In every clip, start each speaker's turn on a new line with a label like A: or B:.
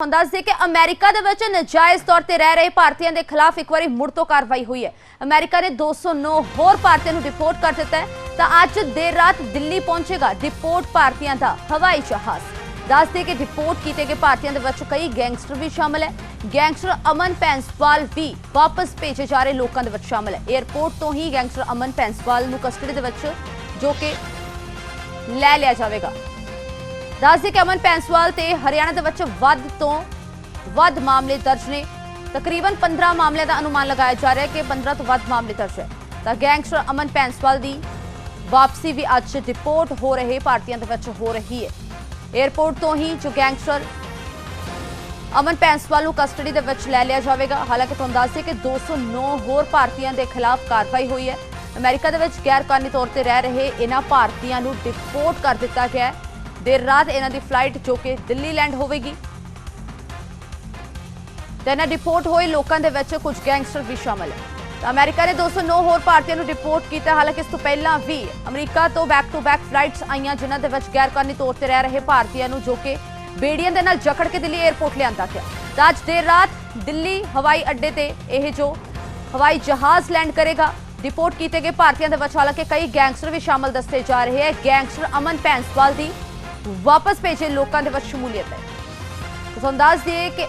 A: ਹੁਣ ਦੱਸ ਕਿ ਅਮਰੀਕਾ ਦੇ ਵਿੱਚ ਨਜਾਇਜ਼ ਤੌਰ ਤੇ ਰਹਿ ਰਹੇ ਭਾਰਤੀਆਂ ਦੇ ਖਿਲਾਫ ਇੱਕ ਵਾਰੀ ਮੁੜ ਤੋਂ ਕਾਰਵਾਈ ਹੋਈ ਹੈ। ਅਮਰੀਕਾ ਨੇ 209 ਹੋਰ ਭਾਰਤੀਆਂ ਨੂੰ ਡਿਪੋਰਟ ਕਰ ਦਿੱਤਾ ਹੈ। ਤਾਂ ਅੱਜ ਦੇਰ ਰਾਤ ਦਿੱਲੀ ਪਹੁੰਚੇਗਾ ਡਿਪੋਰਟ ਭਾਰਤੀਆਂ ਦਾ ਹਵਾਈ ਜਹਾਜ਼। ਦੱਸ ਕਿ ਡਿਪੋਰਟ ਕੀਤੇ ਗਏ ਭਾਰਤੀਆਂ ਦੇ ਵਿੱਚ ਕਈ ਗੈਂਗਸਟਰ ਵੀ ਸ਼ਾਮਲ ਹੈ। ਗੈਂਗਸਟਰ ਅਮਨ ਪੈਂਸਵਾਲ ਵੀ ਵਾਪਸ ਭੇਜੇ ਜਾ ਰਹੇ ਲੋਕਾਂ ਦੇ ਵਿੱਚ ਸ਼ਾਮਲ ਹੈ। 에ਅਰਪੋਰਟ ਤੋਂ ਹੀ ਗੈਂਗਸਟਰ ਅਮਨ ਪੈਂਸਵਾਲ ਨੂੰ ਕਸਟਡੀ ਦੇ ਵਿੱਚ ਜੋ ਕਿ ਲੈ ਲਿਆ ਜਾਵੇਗਾ। ਦੱਸਦੇ ਕਿ ਅਮਨ ਪੈਂਸਵਾਲ ਤੇ ਹਰਿਆਣਾ ਦੇ ਵਿੱਚ ਵੱਧ ਤੋਂ ਵੱਧ ਮਾਮਲੇ ਦਰਜ ਨੇ। ਤਕਰੀਬਨ 15 ਮਾਮਲਿਆਂ ਦਾ ਅਨੁਮਾਨ ਲਗਾਇਆ ਜਾ ਰਿਹਾ ਹੈ ਕਿ 15 ਤੋਂ ਵੱਧ ਮਾਮਲੇ ਦਰਜ ਹੈ। ਤਾਂ ਗੈਂਗਸਟਰ ਅਮਨ ਪੈਂਸਵਾਲ ਦੀ ਵਾਪਸੀ ਵੀ ਅੱਜ ਡਿਪੋਰਟ ਹੋ ਰਹੇ, ਭਾਰਤੀਆਂ ਦੇ ਵਿੱਚ ਹੋ ਰਹੀ ਹੈ। 에ਅਰਪੋਰਟ ਤੋਂ ਹੀ ਜੋ ਗੈਂਗਸਟਰ ਅਮਨ ਪੈਂਸਵਾਲ ਨੂੰ ਕਸਟਡੀ ਦੇ ਵਿੱਚ ਲੈ ਲਿਆ ਜਾਵੇਗਾ। ਹਾਲਾਂਕਿ ਤੁਹਾਨੂੰ ਦੱਸ ਦਈਏ ਕਿ 209 ਹੋਰ ਭਾਰਤੀਆਂ ਦੇ ਖਿਲਾਫ ਕਾਰਵਾਈ ਹੋਈ ਹੈ। ਅਮਰੀਕਾ ਦੇ ਵਿੱਚ ਗੈਰ ਕਾਨੂੰਨੀ ਤੌਰ ਤੇ ਰਹਿ ਰਹੇ ਇਹਨਾਂ ਭਾਰਤੀਆਂ ਨੂੰ ਡਿਪੋਰਟ ਕਰ ਦਿੱਤਾ ਗਿਆ ਹੈ। ਦੇਰ ਰਾਤ ਇਹਨਾਂ ਦੀ ਫਲਾਈਟ ਜੋ ਕਿ ਦਿੱਲੀ ਲੈਂਡ ਹੋਵੇਗੀ। ਤੇ ਇਹਨਾਂ ਰਿਪੋਰਟ ਹੋਏ ਲੋਕਾਂ ਦੇ ਵਿੱਚ ਕੁਝ ਗੈਂਗਸਟਰ ਵੀ ਸ਼ਾਮਲ ਹੈ। ਤਾਂ ਅਮਰੀਕਾ ਨੇ 209 ਹੋਰ ਭਾਰਤੀਆਂ ਨੂੰ ਰਿਪੋਰਟ ਕੀਤਾ, ਹਾਲਾਂਕਿ ਇਸ ਤੋਂ ਪਹਿਲਾਂ ਵੀ ਅਮਰੀਕਾ ਤੋਂ ਬੈਕ ਟੂ ਬੈਕ ਫਲਾਈਟਸ ਆਈਆਂ, ਜਿਨ੍ਹਾਂ ਦੇ ਵਿੱਚ ਗੈਰਕਾਨੂੰਨੀ ਤੌਰ ਤੇ ਰਹਿ ਰਹੇ ਭਾਰਤੀਆਂ ਨੂੰ ਜੋ ਕਿ ਬੇੜੀਆਂ ਦੇ ਨਾਲ ਜਕੜ ਕੇ ਦਿੱਲੀ 에ਅਰਪੋਰਟ ਲਿਆਂਦਾ ਗਿਆ। ਤਾਂ ਅੱਜ ਦੇਰ ਰਾਤ ਦਿੱਲੀ ਹਵਾਈ ਅੱਡੇ ਤੇ ਇਹ ਜੋ ਹਵਾਈ ਜਹਾਜ਼ ਲੈਂਡ ਕਰੇਗਾ, ਰਿਪੋਰਟ ਕੀਤੇ ਗਏ ਭਾਰਤੀਆਂ ਦੇ ਵਿੱਚ, ਹਾਲਾਂਕਿ ਕਈ ਗੈਂਗਸਟਰ ਵੀ ਸ਼ਾਮਲ ਦੱਸੇ ਜਾ ਰਹੇ ਹੈ। ਗੈਂਗਸਟਰ ਅਮਨ ਪੈਂਸਵਾਲ ਦੀ ਵਾਪਸ ਭੇਜੇ ਲੋਕਾਂ ਦੇ ਵਿੱਚ ਸ਼ਮੂਲੀਅਤ ਹੈ। ਤੁਹਾਨੂੰ ਦੱਸ ਦਈਏ ਕਿ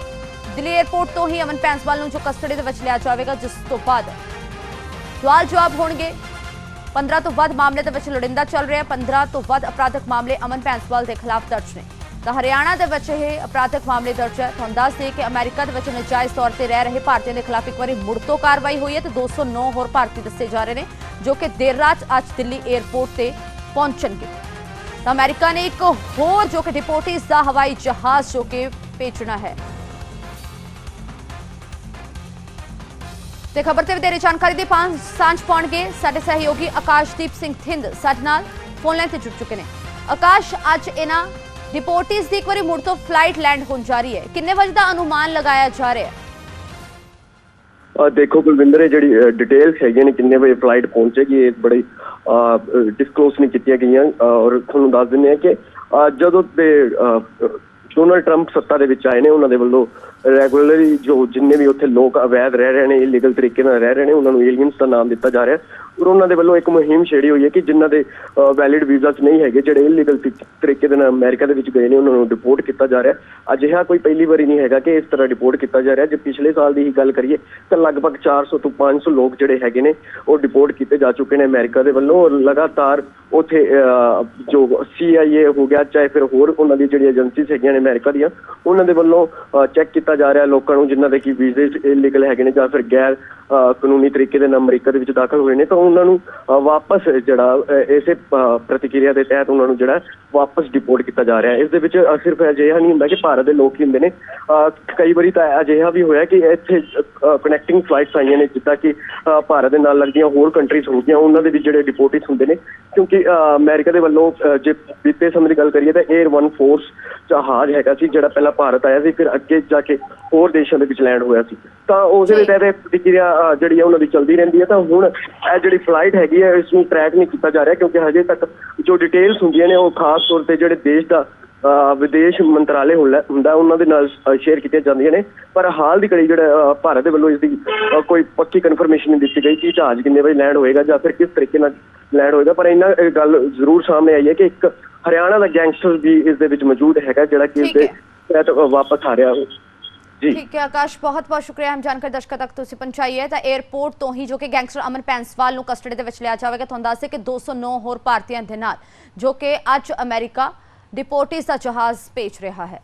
A: ਦਿੱਲੀ 에ਅਰਪੋਰਟ ਤੋਂ ਹੀ ਅਮਨ ਪੈਂਸਵਾਲ ਨੂੰ ਜੋ ਕਸਟਡੀ ਦੇ ਵਿੱਚ ਲਿਆ ਜਾਵੇਗਾ, ਜਿਸ ਤੋਂ ਬਾਅਦ ਸਵਾਲ ਜਵਾਬ ਹੋਣਗੇ। 15 ਤੋਂ ਵੱਧ ਮਾਮਲੇ ਦੇ ਵਿੱਚ ਲੋੜਿੰਦਾ ਚੱਲ ਰਿਹਾ ਹੈ। 15 ਤੋਂ ਵੱਧ ਅਪਰਾਧਕ ਮਾਮਲੇ ਅਮਨ ਪੈਂਸਵਾਲ ਦੇ ਖਿਲਾਫ ਦਰਜ ਨੇ। ਤਾਂ ਹਰਿਆਣਾ ਦੇ ਵਿੱਚ ਇਹ ਅਪਰਾਧਕ ਮਾਮਲੇ ਦਰਜ ਹੈ। ਤੁਹਾਨੂੰ ਦੱਸ ਦਈਏ ਕਿ ਅਮਰੀਕਾ ਦੇ ਵਿੱਚ ਨਜਾਇਜ਼ ਤੌਰ ਤੇ ਰਹਿ ਰਹੇ ਭਾਰਤੀਆਂ ਦੇ ਖਿਲਾਫ ਇੱਕ ਵਾਰੀ ਮੁੜ ਤੋਂ ਕਾਰਵਾਈ ਹੋਈ ਹੈ ਤੇ 209 ਹੋਰ ਭਾਰਤੀ ਦੱਸੇ ਜਾ ਰਹੇ ਨੇ, ਜੋ ਕਿ ਦੇਰ ਰਾਤ ਅੱਜ ਦਿੱਲੀ 에ਅਰਪੋਰਟ ਤੇ ਪਹੁੰਚਣਗੇ। ਤਾਂ ਅਮਰੀਕਾ ਨੇ ਇੱਕ ਹੋਰ ਜੋ ਕਿ ਡਿਪੋਰਟੀਜ਼ ਦਾ ਹਵਾਈ ਜਹਾਜ਼ ਜੋ ਕਿ ਭੇਜਣਾ ਹੈ। ਤੇ ਖਬਰ ਤੇ ਵਧੇਰੇ ਜਾਣਕਾਰੀ ਦੇ ਸਾਂਝ ਪਾਉਣਗੇ ਸਾਡੇ ਸਹਿਯੋਗੀ ਆਕਾਸ਼ਦੀਪ ਸਿੰਘ ਥਿੰਦ। ਸਾਡੇ ਨਾਲ ਫੋਨ ਲਾਈਨ ਤੇ ਜੁੜ ਚੁੱਕੇ ਨੇ। ਆਕਾਸ਼, ਅੱਜ ਇਹਨਾਂ ਡਿਪੋਰਟੀਜ਼ ਦੀ ਇੱਕ ਵਾਰੀ ਮੁੜ ਤੋਂ ਫਲਾਈਟ ਲੈਂਡ ਹੋਣ ਜਾ ਰਹੀ ਹੈ। ਕਿੰਨੇ ਵਜੇ ਦਾ ਅਨੁਮਾਨ ਲਗਾਇਆ ਜਾ ਰਿਹਾ ਹੈ?
B: ਦੇਖੋ ਕੁਲਵਿੰਦਰ, ਇਹ ਜਿਹੜੀ ਡਿਟੇਲਸ ਹੈਗੀਆਂ ਨੇ ਕਿੰਨੇ ਵਜੇ ਫਲਾਈਟ ਪਹੁੰਚੇਗੀ, ਇਹ ਬੜੀ ਡਿਸਕਲੋਸ ਨਹੀਂ ਕੀਤੀਆਂ ਗਈਆਂ ਔਰ ਤੁਹਾਨੂੰ ਦੱਸ ਦਿੰਦੇ ਆ ਕਿ, ਅਹ, ਜਦੋਂ ਤੇ ਡੋਨਲਡ ਟਰੰਪ ਸੱਤਾ ਦੇ ਵਿੱਚ ਆਏ ਨੇ, ਉਹਨਾਂ ਦੇ ਵੱਲੋਂ ਰੈਗੂਲਰਲੀ ਜੋ ਜਿੰਨੇ ਵੀ ਉੱਥੇ ਲੋਕ ਅਵੈਧ ਰਹਿ ਰਹੇ ਨੇ ਇਲੀਗਲ ਤਰੀਕੇ ਨਾਲ ਰਹਿ ਰਹੇ ਨੇ, ਉਹਨਾਂ ਨੂੰ ਏਲੀਅਨਸ ਦਾ ਨਾਮ ਦਿੱਤਾ ਜਾ ਰਿਹਾ ਔਰ ਉਹਨਾਂ ਦੇ ਵੱਲੋਂ ਇੱਕ ਮੁਹਿੰਮ ਛੇੜੀ ਹੋਈ ਹੈ ਕਿ ਜਿਨ੍ਹਾਂ ਦੇ ਵੈਲਿਡ ਵੀਜ਼ਾਸ ਨਹੀਂ ਹੈਗੇ, ਜਿਹੜੇ ਇਲੀਗਲ ਤਰੀਕੇ ਦੇ ਨਾਲ ਅਮਰੀਕਾ ਦੇ ਵਿੱਚ ਗਏ ਨੇ, ਉਹਨਾਂ ਨੂੰ ਡਿਪੋਰਟ ਕੀਤਾ ਜਾ ਰਿਹਾ ਅਜਿਹਾ ਕੋਈ ਪਹਿਲੀ ਵਾਰੀ ਨਹੀਂ ਹੈਗਾ ਕਿ ਇਸ ਤਰ੍ਹਾਂ ਡਿਪੋਰਟ ਕੀਤਾ ਜਾ ਰਿਹਾ ਜੇ ਪਿਛਲੇ ਸਾਲ ਦੀ ਹੀ ਗੱਲ ਕਰੀਏ, ਤਾਂ ਲਗਭਗ 400 ਤੋਂ 500 ਲੋਕ ਜਿਹੜੇ ਹੈਗੇ ਨੇ, ਉਹ ਡਿਪੋਰਟ ਕੀਤੇ ਜਾ ਚੁੱਕੇ ਨੇ ਅਮਰੀਕਾ ਦੇ ਵੱਲੋਂ। ਔਰ ਲਗਾਤਾਰ ਉਥੇ ਜੋ CIA ਹੋ ਗਿਆ, ਚਾਹੇ ਫਿਰ ਹੋਰ ਉਹਨਾਂ ਦੀ ਜਿਹੜੀ ਏਜੰਸੀਜ਼ ਹੈਗੀਆਂ ਨੇ ਅਮਰੀਕਾ ਦੀਆਂ, ਉਹਨਾਂ ਦੇ ਵੱਲੋਂ ਚੈੱਕ ਕੀਤਾ ਜਾ ਰਿਹਾ ਲੋਕਾਂ ਨੂੰ, ਜਿਨ੍ਹਾਂ ਦੇ ਕੀ ਵੀਜ਼ੇ ਇਲੀਗਲ ਹੈਗੇ ਨੇ ਜਾਂ ਫਿਰ ਗੈਰ ਕਾਨੂੰਨੀ ਤਰੀਕੇ ਦੇ ਨਾਲ ਅਮਰੀਕਾ ਦੇ ਵਿੱਚ ਦਾਖਲ ਹੋਏ ਨੇ ਤਾਂ ਉਹਨਾਂ ਨੂੰ ਵਾਪਸ ਜਿਹੜਾ ਇਸੇ ਪ੍ਰਤੀਕਿਰਿਆ ਦੇ ਤਹਿਤ ਉਹਨਾਂ ਨੂੰ ਜਿਹੜਾ ਵਾਪਸ ਡਿਪੋਰਟ ਕੀਤਾ ਜਾ ਰਿਹਾ ਹੈ। ਇਸ ਦੇ ਵਿੱਚ ਸਿਰਫ ਅਜਿਹਾ ਨਹੀਂ ਹੁੰਦਾ ਕਿ ਭਾਰਤ ਦੇ ਲੋਕ ਹੀ ਹੁੰਦੇ ਨੇ। ਕਈ ਵਾਰੀ ਤਾਂ ਅਜਿਹਾ ਵੀ ਹੋਇਆ ਕਿ ਇੱਥੇ ਕਨੈਕਟਿੰਗ ਫਲਾਈਟਸ ਆਈਆਂ ਨੇ ਜਿੱਦਾਂ ਕਿ ਭਾਰਤ ਦੇ ਨਾਲ ਲੱਗਦੀਆਂ ਹੋਰ ਕੰਟਰੀਜ਼ ਹੋ ਗਈਆਂ ਉਹਨਾਂ ਦੇ ਵੀ ਜਿਹੜੇ ਡਿਪੋਰਟਿਸ ਹੁੰਦੇ ਨੇ। ਕਿਉਂਕਿ ਅਮਰੀਕਾ ਦੇ ਵੱਲੋਂ ਜੇ ਬੀਤੇ ਸਮੇਂ ਦੀ ਗੱਲ ਕਰੀਏ ਤਾਂ 에ਅਰ 1 ਫੋਰਸ ਜਹਾਜ਼ ਹੈਗਾ ਸੀ ਜਿਹੜਾ ਪਹਿਲਾਂ ਭਾਰਤ ਆਇਆ ਸੀ ਫਿਰ ਅੱਗੇ ਜਾ ਕੇ ਹੋਰ ਦੇਸ਼ਾਂ ਦੇ ਵਿੱਚ ਲੈਂਡ ਹੋਇਆ ਸੀ। ਤਾਂ ਉਸੇ ਦੇ ਤਹਿਤ ਪ੍ਰਤੀਕਿਰਿਆ ਜਿਹੜੀ ਹੈ ਉਹਨਾਂ ਦੀ ਚੱਲਦੀ ਰਹਿੰਦੀ ਹੈ ਤਾਂ ਹੁਣ ਇਹ ਜਿਹੜੀ ਫਲਾਈਟ ਹੈਗੀ ਹੈ ਇਸ ਨੂੰ ਟਰੈਕ ਨਹੀਂ ਕੀਤਾ ਜਾ ਰਿਹਾ ਕਿਉਂਕਿ ਹਜੇ ਤੱਕ ਜੋ ਡਿਟੇਲਸ ਹੁੰਦੀਆਂ ਨੇ ਉਹ ਖਾਸ ਤੌਰ ਤੇ ਜਿਹੜੇ ਦੇਸ਼ ਦਾ ਵਿਦੇਸ਼ ਮੰਤਰਾਲੇ ਹੁੰਦਾ ਉਹਨਾਂ ਦੇ ਨਾਲ ਸ਼ੇਅਰ ਕੀਤੀਆਂ ਜਾਂਦੀਆਂ ਨੇ। ਪਰ ਹਾਲ ਦੀ ਘੜੀ ਜਿਹੜਾ ਭਾਰਤ ਦੇ ਵੱਲੋਂ ਇਸ ਦੀ ਕੋਈ ਪੱਕੀ ਕਨਫਰਮੇਸ਼ਨ ਨਹੀਂ ਦਿੱਤੀ ਗਈ ਕਿ ਜਹਾਜ਼ ਕਿੰਨੇ ਵਜੇ ਲੈਂਡ ਹੋਏਗਾ ਜਾਂ ਫਿਰ ਕਿਸ ਤਰੀਕੇ ਨਾਲ ਲੈਂਡ ਹੋਏਗਾ। ਪਰ ਇਹਨਾਂ ਇਹ ਗੱਲ ਜ਼ਰੂਰ ਸਾਹਮਣੇ ਆਈ ਹੈ ਕਿ ਇੱਕ ਹਰਿਆਣਾ ਦਾ ਗੈਂਗਸਟਰ ਵੀ ਇਸ ਦੇ ਵਿੱਚ ਮੌਜੂਦ ਹੈਗਾ ਜਿਹੜਾ ਕਿ ਇਸ ਦੇ ਵਾਪਸ ਆ ਰਿਹਾ।
A: ਠੀਕ ਹੈ, ਆਕਾਸ਼, ਬਹੁਤ ਬਹੁਤ ਸ਼ੁਕਰੀਆ। ਹਮ ਜਾਣਕਾਰੀ ਦਰਸ਼ਕਾਂ ਤੱਕ ਤੁਸੀਂ ਪਹੁੰਚਾਈ ਹੈ। ਤਾਂ 에ਅਰਪੋਰਟ ਤੋਂ ਹੀ ਜੋ ਕਿ ਗੈਂਗਸਟਰ ਅਮਨ ਪੈਂਸਵਾਲ ਨੂੰ ਕਸਟਡੀ ਦੇ ਵਿੱਚ ਲਿਆ ਜਾਵੇਗਾ, ਤੁਹਾਨੂੰ ਦੱਸ ਦੇ ਕਿ 209 ਹੋਰ ਭਾਰਤੀਆਂ ਦੇ ਨਾਲ, ਜੋ ਕਿ ਅੱਜ ਅਮਰੀਕਾ ਡਿਪੋਰਟੀਜ਼ ਦਾ ਜਹਾਜ਼ ਭੇਜ ਰਿਹਾ ਹੈ।